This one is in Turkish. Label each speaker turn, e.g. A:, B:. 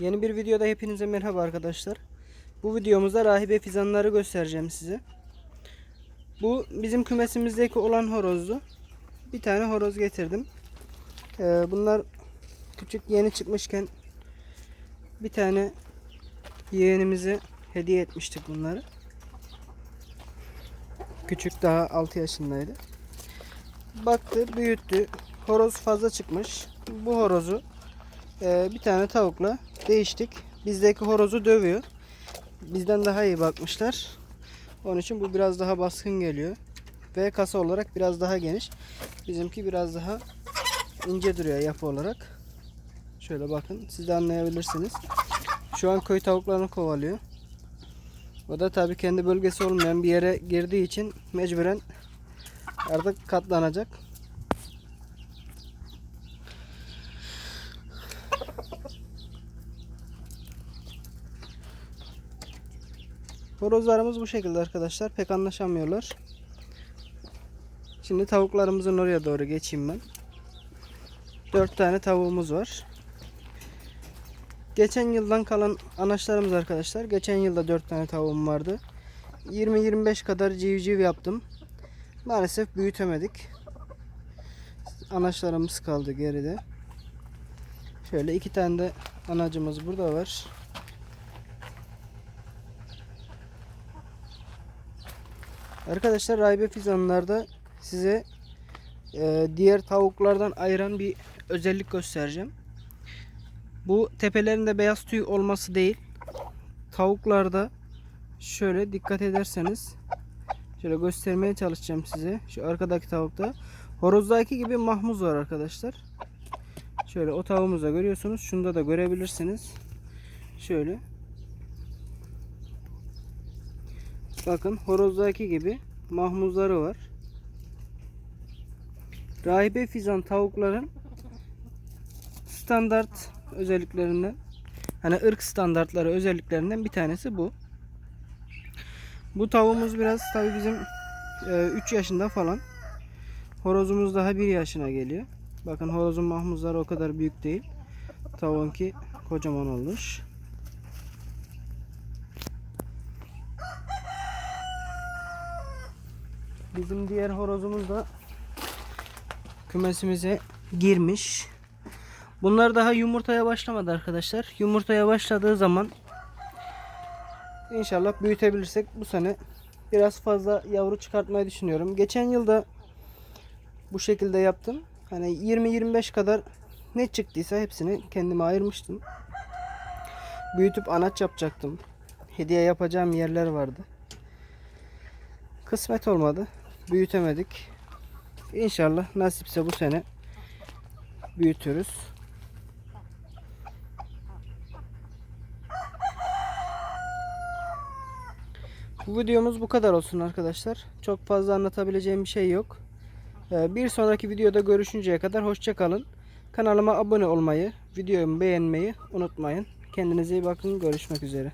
A: Yeni bir videoda hepinize merhaba arkadaşlar. Bu videomuzda rahibe fizanları göstereceğim size. Bu bizim kümesimizdeki olan horozdu. Bir tane horoz getirdim. Ee, bunlar küçük yeni çıkmışken bir tane yeğenimize hediye etmiştik bunları. Küçük daha 6 yaşındaydı. Baktı, büyüttü. Horoz fazla çıkmış. Bu horozu e, bir tane tavukla değiştik. Bizdeki horozu dövüyor. Bizden daha iyi bakmışlar. Onun için bu biraz daha baskın geliyor. Ve kasa olarak biraz daha geniş. Bizimki biraz daha ince duruyor yapı olarak. Şöyle bakın siz de anlayabilirsiniz. Şu an köy tavuklarını kovalıyor. O da tabii kendi bölgesi olmayan bir yere girdiği için mecburen artık katlanacak. Horozlarımız bu şekilde arkadaşlar. Pek anlaşamıyorlar. Şimdi tavuklarımızın oraya doğru geçeyim ben. 4 tane tavuğumuz var. Geçen yıldan kalan anaçlarımız arkadaşlar. Geçen yılda 4 tane tavuğum vardı. 20-25 kadar civciv yaptım. Maalesef büyütemedik. Anaçlarımız kaldı geride. Şöyle iki tane de anacımız burada var. Arkadaşlar raybe fizanlarda size e, diğer tavuklardan ayıran bir özellik göstereceğim. Bu tepelerinde beyaz tüy olması değil. Tavuklarda şöyle dikkat ederseniz şöyle göstermeye çalışacağım size. Şu arkadaki tavukta horozdaki gibi mahmuz var arkadaşlar. Şöyle o tavuğumuzu görüyorsunuz. Şunda da görebilirsiniz. Şöyle. Bakın horozdaki gibi mahmuzları var. Rahibe fizan tavukların standart özelliklerinden hani ırk standartları özelliklerinden bir tanesi bu. Bu tavuğumuz biraz tabi bizim 3 yaşında falan. Horozumuz daha 1 yaşına geliyor. Bakın horozun mahmuzları o kadar büyük değil. Tavuğunki kocaman olmuş. Bizim diğer horozumuz da kümesimize girmiş. Bunlar daha yumurtaya başlamadı arkadaşlar. Yumurtaya başladığı zaman inşallah büyütebilirsek bu sene biraz fazla yavru çıkartmayı düşünüyorum. Geçen yılda bu şekilde yaptım. Hani 20-25 kadar ne çıktıysa hepsini kendime ayırmıştım. Büyütüp anaç yapacaktım. Hediye yapacağım yerler vardı. Kısmet olmadı. Büyütemedik. İnşallah nasipse bu sene büyütürüz. Bu videomuz bu kadar olsun arkadaşlar. Çok fazla anlatabileceğim bir şey yok. Ee, Bir sonraki videoda görüşünceye kadar hoşça kalın. Kanalıma abone olmayı, videomu beğenmeyi unutmayın. Kendinize iyi bakın. Görüşmek üzere.